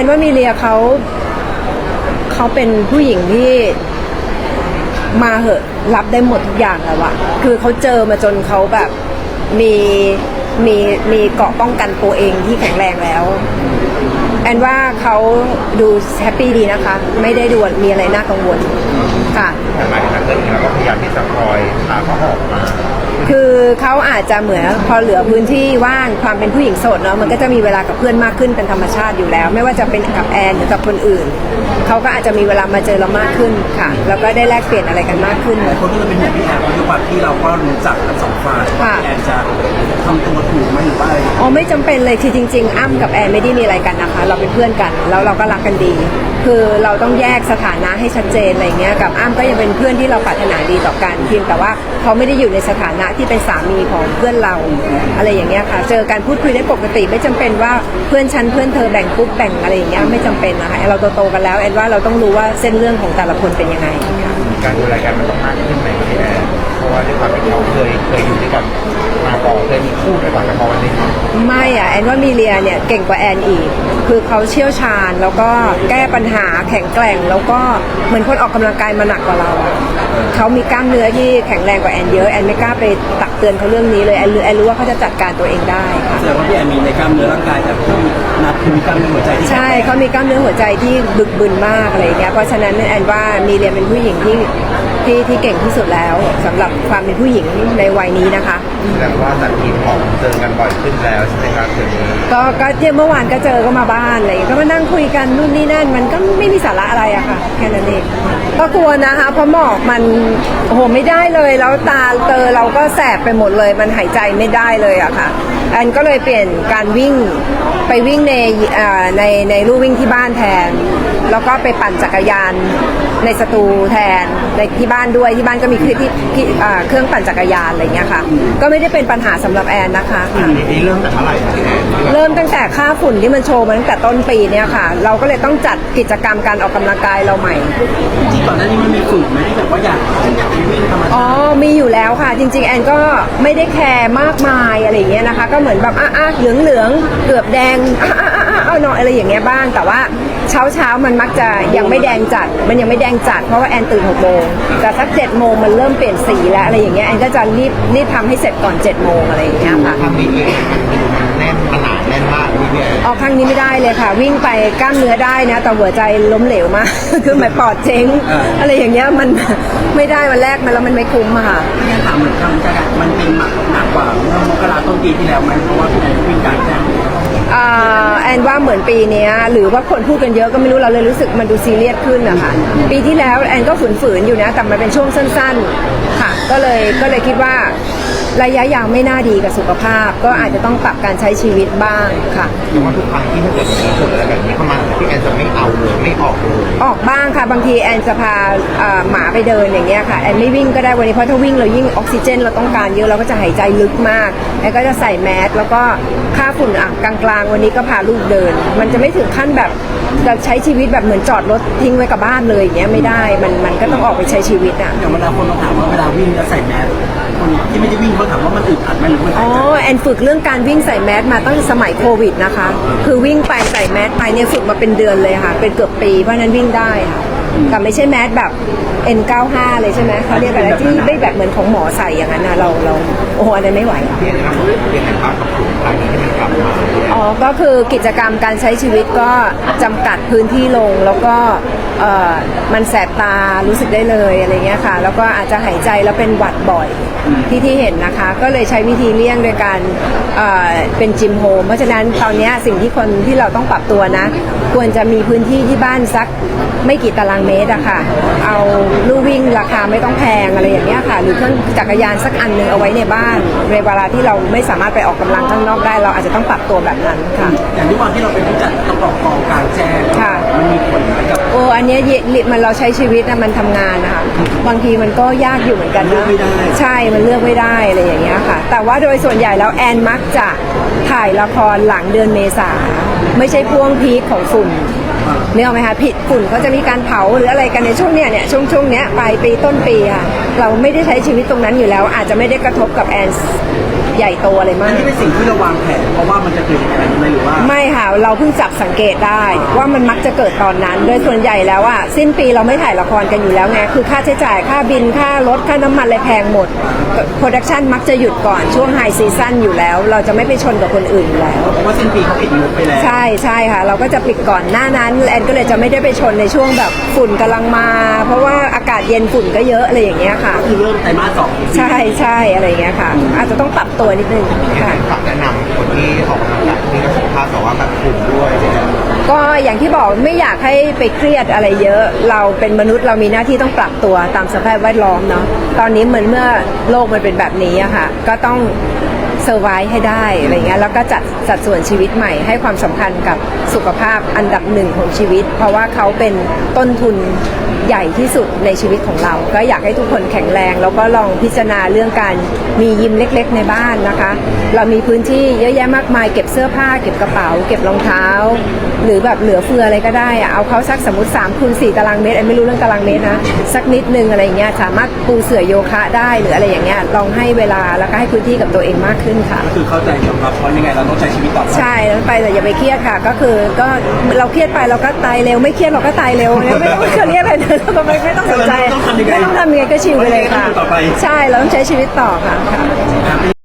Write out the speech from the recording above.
อนว่ามีเลียเขาเขาเป็นผู้หญิงที่มาเหอะรับได้หมดทุกอย่างแล้วอะคือเขาเจอมาจนเขาแบบมีมีมีเกราะป้องกันตัวเองที่แข็งแรงแล้ว แอนว่าเขาดูแฮปปี้ดีนะคะ ไม่ได้ดูมีอะไรน่ากังวลค่ะ แต่หมายถึงนักเตะเราก็พยายามที่จะคอยพาเขาออกมา คือเขาอาจจะเหมือนพอเหลือพื้นที่ว่างความเป็นผู้หญิงโสดเนาะมันก็จะมีเวลากับเพื่อนมากขึ้นเป็นธรรมชาติอยู่แล้ว ไม่ว่าจะเป็นกับแอนหรือกับคนอื่นเขาก็อาจจะมีเวลามาเจอเรามากขึ้นค่ะ แล้วก็ได้แลกเปลี่ยนอะไรกันมากขึ้น หลายคนก็เลยเป็นห่วงพี่แอนเพราะด้วยความที่เราก็รู้จักทั้งสองฝ่ายว่าค่ะ พี่แอนจะทำตัวถูกไหมหรือว่าอะไรอ๋อไม่จำเป็นเลยคือจริง ๆ อ้ำกับแอนไม่ได้มีอะไรกันนะคะ เราเป็นเพื่อนกันแล้วเราก็รักกันดี คือเราต้องแยกสถานะให้ชัดเจนอะไรเงี้ยกับอ้ำก็ยังเป็นเพื่อนที่เราปรารถนาดีต่อกันเพียงแต่ว่าเขาไม่ได้อยู่ในสถานะที่เป็นสามีของเพื่อนเราอะไรอย่างเงี้ยค่ะเจอการพูดคุยได้ปกติ ไม่จำเป็นว่าเพื่อนฉันเพื่อนเธอแบ่งปุ๊บแบ่งอะไรอย่างเงี้ยไม่จำเป็นนะคะเราโตๆกันแล้วแอนว่าเราต้องรู้ว่าเส้นเรื่องของแต่ละคนเป็นยังไงค่ะการดูแลกันมันต้องมากขึ้นไหมพี่แอนเพราะว่าด้วยความที่เขาเคยเคยอยู่ด้วยกันมาก่อนเคยมีคู่ด้วยก่อนแต่พอวันนี้ไม่อะแอนว่ามีเลียเนี่ยเก่งกว่าแอนอีก คือเขาเชี่ยวชาญแล้วก็แก้ปัญหาแข็งแกร่ง แล้วก็เหมือนคนออกกำลังกายมาหนักกว่าเราอะเขามีกล้ามเนื้อที่แข็งแรงกว่าแอนเยอะแอนไม่กล้าไปตักเตือนเขาเรื่องนี้เลยแอนรู้แอนรู้ว่าเขาจะจัดการตัวเองได้ค่ะแสดงว่าพี่แอนมีในกล้ามเนื้อร่างกายแต่พี่นัดคือมีกล้ามเนื้อหัวใจที่ใช่เขามีกล้ามเนื้อหัวใจที่บึกบึนมากอะไรอย่างเงี้ยเพราะฉะนั้นแอนว่ามีเลียเป็นผู้หญิงที่ที่ที่เก่งที่สุดแล้วสำหรับความเป็นผู้หญิงในวัยนี้นะคะ แสดงว่าจากทีมของเจอกันบ่อยขึ้นแล้วใช่ไหมครับเดี๋ยวนี้ก็ก็เนี่ยเมื่อวานก็เจอก็มาบ้านอะไรอย่างเงี้ยก็มานั่งคุยกันนู่นนี่นั่น มันก็ไม่มีสาระอะไรอะค่ะ แค่นั้นเองก็กลัวนะคะเพราะหมอกมันโอ้โหไม่ได้เลยแล้วตาเตอเราก็แสบไปหมดเลย มันหายใจไม่ได้เลยอะค่ะ แอนก็เลยเปลี่ยนการวิ่งไปวิ่งในอ่าในในลู่วิ่งที่บ้านแทน แล้วก็ไปปั่นจักรยานในสตูแทนในที่บ้านด้วยที่บ้านก็มีเครื่องที่ที่อ่าเครื่องปั่นจักรยานอะไรอย่างเงี้ยค่ะ ก็ไม่ได้เป็นปัญหาสำหรับแอนนะคะค่ะนี่เริ่มจากเมื่อไหร่ครับพี่แอนที่แบบเริ่มตั้งแต่ค่าฝุ่นที่มันโชว์มาตั้งแต่ต้นปีเนี่ยค่ะ เราก็เลยต้องจัดกิจกรรมการออกกำลังกายเราใหม่จริงๆก่อนหน้านี้มันมีฝึกไหมที่แบบว่าอยากอยากไปวิ่งธรรมอ๋อชาติมีอยู่แล้วค่ะ จริง ๆ แอนก็ไม่ได้แคร์มากมายอะไรอย่างเงี้ยนะคะก็เหมือนแบบอะอะเหลืองเหลืองๆเกือบแดงอะอะอะอะเอาหน่อยอะไรอย่างเงี้ยบ้าง แต่ว่าเช้าเช้าๆมันมักจะยังไม่แดงจัด มันยังไม่แดงจัดเพราะว่าแอนตื่นหกโมงแต่สักเจ็ดโมงมันเริ่มเปลี่ยนสีแล้วอะไรอย่างเงี้ยแอนก็จะรีบรีบทำให้เสร็จก่อนเจ็ดโมงอะไรอย่างเงี้ยค่ะ ทำนี้เองมันดูมันแน่นขนาดแน่นมากพี่แอนออกครั้งนี้ไม่ได้เลยค่ะ วิ่งไปกล้ามเนื้อได้นะ แต่หัวใจล้มเหลวมาก คือหมายปอดเจ๊ง อะไรอย่างเงี้ยมันไม่ได้วันแรกมาแล้วมันไม่คุ้มอะค่ะพี่แอนถามเหมือนทำจะมันเป็นหนักหนั กว่าเมื่อมกราต้นปีที่แล้วไหมเพราะว่าพี่แอนก็วิ่งการแจ้งอ่าแอนว่าเหมือนปีเนี้ยหรือว่าคนพูดกันเยอะก็ไม่รู้เราเลยรู้สึกมันดูซีเรียสขึ้นนะคะปีที่แล้วแอนก็ฝืนๆอยู่นะแต่มันเป็นช่วงสั้น ๆ ค่ะ ก็เลยก็เลยคิดว่า ระยะยาวไม่น่าดีกับสุขภาพ ก็อาจจะต้องปรับการใช้ชีวิตบ้างค่ะเพราะว่าทุกครั้งที่ถ้าเกิดมีฝุ่นอะไรแบบนี้เข้ามาพี่แอนจะไม่เอาเลยไม่ออกเลยออกบ้างค่ะ บางทีแอนจะพาเอ่อหมาไปเดินอย่างเงี้ยค่ะแอนไม่วิ่งก็ได้วันนี้เพราะถ้าวิ่งเรายิ่งออกซิเจน เราต้องการเยอะเราก็จะหายใจลึกมากแอนก็จะใส่แมสแล้วก็ค่าฝุ่นอะกลางๆ วันนี้ก็พาลูกเดิน มันจะไม่ถึงขั้นแบบจะใช้ชีวิตแบบเหมือนจอดรถทิ้งไว้กับบ้านเลยอย่างเงี้ยไม่ได้มันมันก็ต้องออกไปใช้ชีวิตอะ อย่างเวลาคนมาถามว่าเวลาวิ่งแล้วใส่แมส คนที่ไม่ได้วิ่งเขาถามว่ามันอึดอัดไหมหรือมันอ๋หาอยใจแอนฝึกเรื่องการวิ่งใส่แมสมาตั้งแต่สมัยโควิดนะคะ คือวิ่งไปใส่แมสไปเนี่ยฝึกมาเป็นเดือนเลยค่ะ เป็นเกือบปีเพราะฉะนั้นวิ่งได้ค่ะแต่ไม่ใช่แมสแบบ N95 เลยใช่ไหมเขาเรียกอะไรที่ไม่แบบเหมือนของหมอใส่อย่างนั้นนะเราเราโอ้โหอันนั้นไม่ไหวพี่แอนนะครับพี่แอนครับกับฝุ่นครั้งนี้ที่มันกลับมาพี่แอนอ๋อ ก็คือกิจกรรมการใช้ชีวิตก็จำกัดพื้นที่ลงแล้วก็เอ่อมันแสบตารู้สึกได้เลยอะไรเงี้ยค่ะ แล้วก็อาจจะหายใจแล้วเป็นหวัดบ่อยที่ที่เห็นนะคะ ก็เลยใช้วิธีเลี่ยงโดยการเอ่อเป็นจิมโฮมเพราะฉะนั้นตอนเนี้ยสิ่งที่คนที่เราต้องปรับตัวนะ ควรจะมีพื้นที่ที่บ้านสักไม่กี่ตารางเมตรอะค่ะ เอาลู่วิ่งราคาไม่ต้องแพงอะไรอย่างเงี้ยค่ะ หรือเครื่องจักรยานสักอันหนึงเอาไว้ในบ้านในเวลาที่เราไม่สามารถไปออกกำลังข้างนอกได้ เราอาจจะต้องปรับตัวแบบนั้นค่ะ อย่างที่วันที่เราเป็นผู้จัดต้องออกกองกลางแจ้งค่ะมันมีผลไหมกับโอ้อันเนี้ยเยมันเราใช้ชีวิตนะมันทำงานนะคะบางทีมันก็ยากอยู่เหมือนกันเลือนะกไม่ได้ใช่มันเลือกไม่ได้อะไรอย่างเงี้ยค่ะ แต่ว่าโดยส่วนใหญ่แล้วแอนมักจะถ่ายละครหลังเดือนเมษาไม่ใช่พ่วงพีคของฝุ่น เนี่ยเอาไหมคะผิดฝุ่นเขาจะมีการเผาหรืออะไรกันในช่วงเนี้ยเนี่ยช่วงช่วงเนี้ยปลายปีต้นปีค่ะ เราไม่ได้ใช้ชีวิตตรงนั้นอยู่แล้ว อาจจะไม่ได้กระทบกับแอนใหญ่โตอะไรมาอันก นี้เป็นสิ่งที่เราวางแผนเพราะว่ามันจะเกิดเหตุการณ์นี้ไหมหรือว่า ไม่ค่ะ เราเพิ่งจับสังเกตได้ว่ามันมักจะเกิดตอนนั้น โดยส่วนใหญ่แล้วอะสิ้นปีเราไม่ถ่ายละครกันอยู่แล้วไง คือค่าใช้จ่ายค่าบินค่ารถค่าน้ำมันอะไรแพงหมดโปรดักชันมักจะหยุดก่อนช่วงไฮซีซั่นอยู่แล้ว เราจะไม่ไปชนกับคนอื่นอยู่แล้ว เพราะว่าสิ้นปีเขาปิดงบไปแล้วใช่ใช่ค่ะ เราก็จะปิดก่อนหน้านั้นแอนก็เลยจะไม่ได้ไปชนในช่วงแบบฝุ่นกำลังมา เพราะว่าอากาศ เย็นฝุ่นก็เยอะอะไรอย่างเงี้ยค่ะ คือเริ่มไตรมาสสองใช่ใช่อะไรอย่างเงี้ยค่ะ อาจจะต้องปรับตัวนิดนึงค่ะ ฝากแนะนำคนที่ออกกำลังกายที่ก็สุขภาพแต่ว่าแบบกลุ่มด้วยอะไรเงี้ยก็อย่างที่บอกไม่อยากให้ไปเครียดอะไรเยอะ เราเป็นมนุษย์เรามีหน้าที่ต้องปรับตัวตามสภาพแวดล้อมเนาะตอนนี้เหมือนเมื่อโลกมันเป็นแบบนี้อะค่ะ ก็ต้อง เซอร์ไวให้ได้อะไรเงี้ยแล้วก็จัดสัดส่วนชีวิตใหม่ให้ความสำคัญกับสุขภาพอันดับหนึ่งของชีวิต เพราะว่าเขาเป็นต้นทุนใหญ่ที่สุดในชีวิตของเรา ก็อยากให้ทุกคนแข็งแรง แล้วก็ลองพิจารณาเรื่องการมียิมเล็กๆ ในบ้านนะคะ เรามีพื้นที่เยอะแยะมากมายเก็บเสื้อผ้า เก็บกระเป๋า เก็บรองเท้า หรือแบบเหลือเฟืออะไรก็ได้อะเอาเขาสักสมมติ3คูณ4ตารางเมตรไอ้ไม่รู้เรื่องตารางเมตรนะสักนิดนึงอะไรเงี้ยสามารถปูเสื่อโยคะได้หรืออะไรอย่างเงี้ยลองให้เวลาแล้วก็ให้พื้นที่กับตัวเองมากขึ้นค่ะ ก็คือเข้าใจยอมรับเพราะยังไงเราต้องใช้ชีวิตต่อไปใช่แล้วไปแต่อย่าไปเครียดค่ะ ก็คือก็เราเครียดไปเราก็ตายเร็ว ไม่เครียดเราก็ตายเร็วเนี่ยไม่ต้องเครียดอะไรเลยเราก็ไม่ไม่ต้องสนใจเราต้องทำยังไงไม่ต้องทำยังไงก็ชิวไปเลยค่ะเราต้องทำต่อไปใช่เราต้องใช้ชีวิตต่อค่ะค่ะอะ